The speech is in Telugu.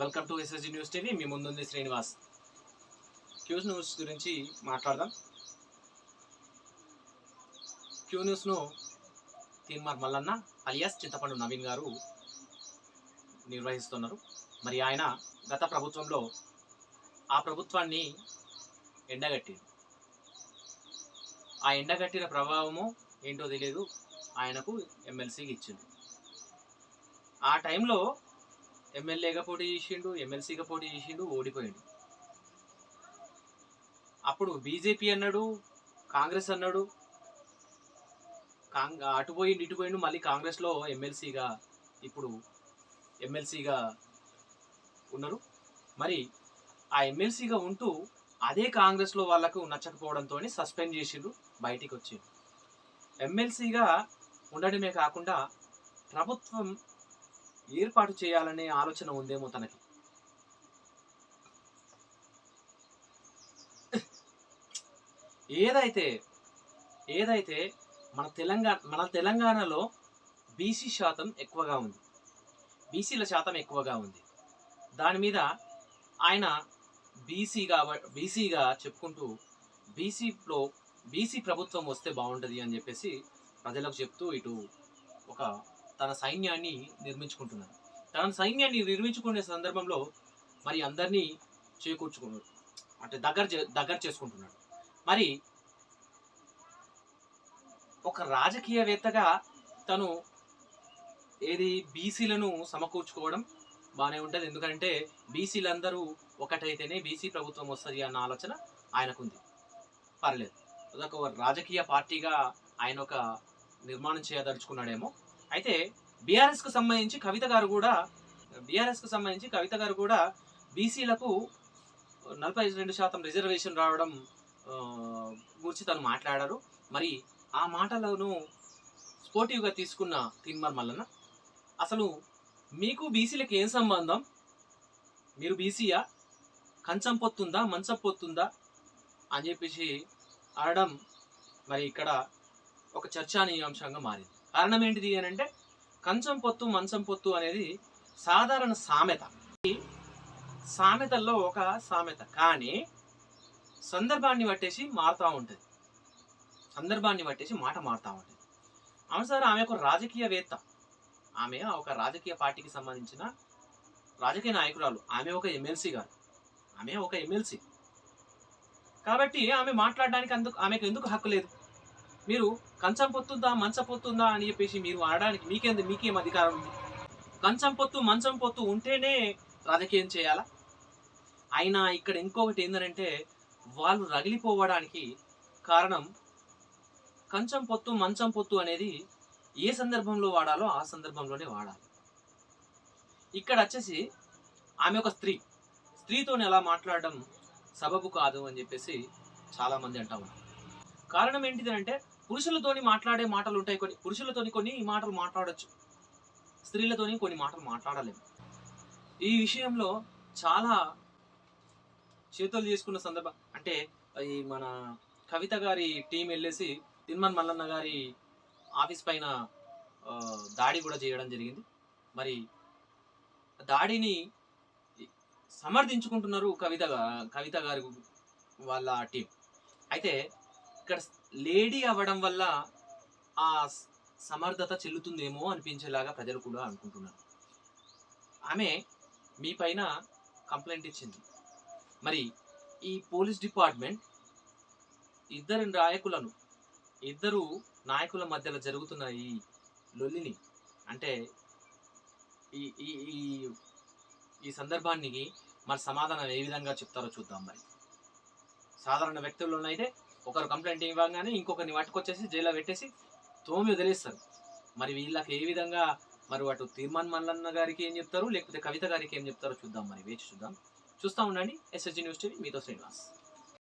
Welcome to SSG news TV మీ ముందుంది శ్రీనివాస్. క్యూస్ న్యూస్ గురించి మాట్లాడదాం. క్యూ న్యూస్ను తీన్మార్ మల్లన్న అలియాస్ చింతపండు నవీన్ గారు నిర్వహిస్తున్నారు. మరి ఆయన గత ప్రభుత్వంలో ఆ ప్రభుత్వాన్ని ఎండగట్టింది ఆ ఎండగట్టిన ప్రభావము ఏంటో తెలియదు ఆయనకు ఎమ్మెల్సీకి ఇచ్చింది. ఆ టైంలో ఎమ్మెల్యేగా పోటీ చేసిండు ఎమ్మెల్సీగా పోటీ చేసిండు ఓడిపోయాడు. అప్పుడు బీజేపీ అన్నాడు కాంగ్రెస్ అన్నాడు కాంగ్ అటు పోయిండు ఇటు పోయిండు మళ్ళీ కాంగ్రెస్లో ఎమ్మెల్సీగా ఇప్పుడు ఎమ్మెల్సీగా ఉన్నారు. మరి ఆ ఎమ్మెల్సీగా ఉంటూ అదే కాంగ్రెస్లో వాళ్ళకు నచ్చకపోవడంతో సస్పెండ్ చేసిండ్రు బయటికి వచ్చిండు ఎమ్మెల్సీగా ఉండడమే కాకుండా ప్రభుత్వం ఏర్పాటు చేయాలనే ఆలోచన ఉందేమో తనకి. ఏదైతే ఏదైతే మన తెలంగాణ మన తెలంగాణలో బీసీ శాతం ఎక్కువగా ఉంది. బీసీల శాతం ఎక్కువగా ఉంది. దాని మీద ఆయన బీసీగా బీసీగా చెప్పుకుంటూ బీసీలో బీసీ ప్రభుత్వం వస్తే బాగుంటుంది అని చెప్పేసి ప్రజలకు చెప్తూ ఇటు ఒక తన సైన్యాన్ని నిర్మించుకుంటున్నాడు. తన సైన్యాన్ని నిర్మించుకునే సందర్భంలో మరి అందరినీ చేకూర్చుకున్నాడు. అంటే దగ్గర చే- దగ్గర చేసుకుంటున్నాడు. మరి ఒక రాజకీయవేత్తగా తను ఏది బీసీలను సమకూర్చుకోవడం బాగానే ఉంటుంది. ఎందుకంటే బీసీలందరూ ఒకటైతేనే బీసీ ప్రభుత్వం వస్తుంది అన్న ఆలోచన ఆయనకుంది. పర్లేదు. అదొక రాజకీయ పార్టీగా ఆయన ఒక నిర్మాణం చేయదలుచుకున్నాడేమో. అయితే బీఆర్ఎస్కు సంబంధించి కవిత గారు కూడా బీఆర్ఎస్కు సంబంధించి కవిత గారు కూడా బీసీలకు నలభై రెండు శాతం రిజర్వేషన్ రావడం గురించి తను మాట్లాడారు. మరి ఆ మాటలను స్పోర్టివ్గా తీసుకున్న తిన్మర్ మల్లన్న అసలు మీకు బీసీలకు ఏం సంబంధం? మీరు బీసీయా? కంచం పొత్తుందా? మంచం పొత్తుందా? అని చెప్పేసి అనడం మరి ఇక్కడ ఒక చర్చానీయాంశంగా మారింది. కారణం ఏంటిది అని అంటే కంచం పొత్తు మంచం పొత్తు అనేది సాధారణ సామెత. ఈ సామెతల్లో ఒక సామెత. కానీ సందర్భాన్ని పట్టేసి మారుతూ ఉంటుంది. సందర్భాన్ని పట్టేసి మాట మారుతూ ఉంటుంది. అవును సార్ ఆమె ఒక రాజకీయవేత్త. ఆమె ఒక రాజకీయ పార్టీకి సంబంధించిన రాజకీయ నాయకురాలు. ఆమె ఒక ఎమ్మెల్సీ గారు. ఆమె ఒక ఎమ్మెల్సీ. కాబట్టి ఆమె మాట్లాడడానికి అందుకు ఆమెకు ఎందుకు హక్కు లేదు? మీరు కంచం పొత్తుందా మంచం పొత్తుందా అని చెప్పేసి మీరు ఆడడానికి మీకేంది మీకేం అధికారం ఉంది కంచం పొత్తు మంచం పొత్తు ఉంటేనే రాజకీయం చేయాలా? అయినా ఇక్కడ ఇంకొకటి ఏంటంటే వాళ్ళు రగిలిపోవడానికి కారణం కంచం పొత్తు మంచం పొత్తు అనేది ఏ సందర్భంలో వాడాలో ఆ సందర్భంలోనే వాడాలి. ఇక్కడ వచ్చేసి ఆమె ఒక స్త్రీ. స్త్రీతో ఎలా మాట్లాడడం సబబు కాదు అని చెప్పేసి చాలామంది అంటా ఉన్నారు. కారణం ఏంటిది అంటే పురుషులతోని మాట్లాడే మాటలు ఉంటాయి కొన్ని. పురుషులతోని కొన్ని మాటలు మాట్లాడచ్చు. స్త్రీలతోని కొన్ని మాటలు మాట్లాడలేము. ఈ విషయంలో చాలా చేతులు చేసుకున్న సందర్భం అంటే ఈ మన కవిత గారి టీం వెళ్ళేసి తిన్మన్ మల్లన్న గారి ఆఫీస్ పైన దాడి కూడా చేయడం జరిగింది. మరి దాడిని సమర్థించుకుంటున్నారు కవిత కవిత గారి వాళ్ళ టీం. అయితే ఇక్కడ లేడీ అవ్వడం వల్ల ఆ సమర్థత చెల్లుతుందేమో అనిపించేలాగా ప్రజలు కూడా అనుకుంటున్నారు. ఆమె మీ పైన కంప్లైంట్ ఇచ్చింది. మరి ఈ పోలీస్ డిపార్ట్మెంట్ ఇద్దరు నాయకులను ఇద్దరు నాయకుల మధ్యలో జరుగుతున్న ఈ లొల్లిని అంటే ఈ ఈ ఈ ఈ సందర్భానికి మరి సమాధానం ఏ విధంగా చెప్తారో చూద్దాం మరి. సాధారణ వ్యక్తుల్లోనైతే ఒకరు కంప్లైంట్ ఇవ్వగానే ఇంకొకరిని పట్టుకొచ్చేసి జైల్లో పెట్టేసి తోమి వదిలేస్తారు. మరి వీళ్ళకి ఏ విధంగా మరి అటు తీర్మాన్ మల్లన్న గారికి ఏం చెప్తారు? లేకపోతే కవిత గారికి ఏం చెప్తారో చూద్దాం మరి వేచి చూద్దాం. చూస్తూ ఉండండి ఎస్ఎస్జి న్యూస్ టీవీ మీతో శ్రీనివాస్.